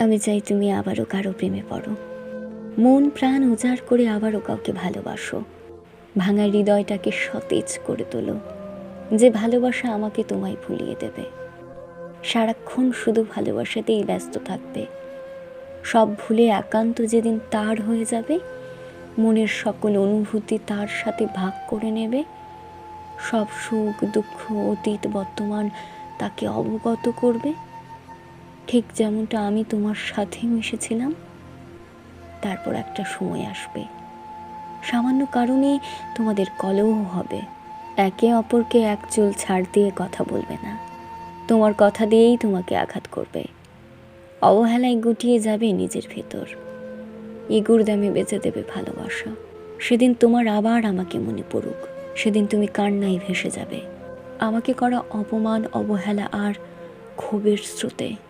আমি চাই তুমি আবারও কারও প্রেমে পড়ো। মন, প্রাণ উজাড় করে আবারও কাউকে ভালোবাসো। ভাঙা হৃদয়টাকে সতেজ করে তোলো। যে ভালোবাসা আমাকে তোমায় ভুলিয়ে দেবে। সারাক্ষণ শুধু ভালোবাসাতেই ব্যস্ত থাকবে। সব ভুলে একান্ত যেদিন তার হয়ে যাবে, মনের সকল অনুভূতি তার সাথে ভাগ করে নেবে। সব সুখ, দুঃখ, অতীত, বর্তমান তাকে অবগত করবে। ঠিক যেমনটা আমি তোমার সাথে মিশেছিলাম, তারপর একটা সময় আসবে। সামান্য কারণে তোমাদের কলহ হবে। একে অপরকে এক চুল ছাড় দিয়ে কথা বলবে না। তোমার কথা দিয়েই তোমাকে আঘাত করবে। অবহেলায় গুটিয়ে যাবে নিজের ভেতর। ইগুর দামে বেঁচে দেবে ভালোবাসা। সেদিন তোমার আবার আমাকে মনে পড়ুক। সেদিন তুমি কান্নায় ভেসে যাবে। আমাকে করা অপমান, অবহেলা আর ক্ষোভের স্রোতে।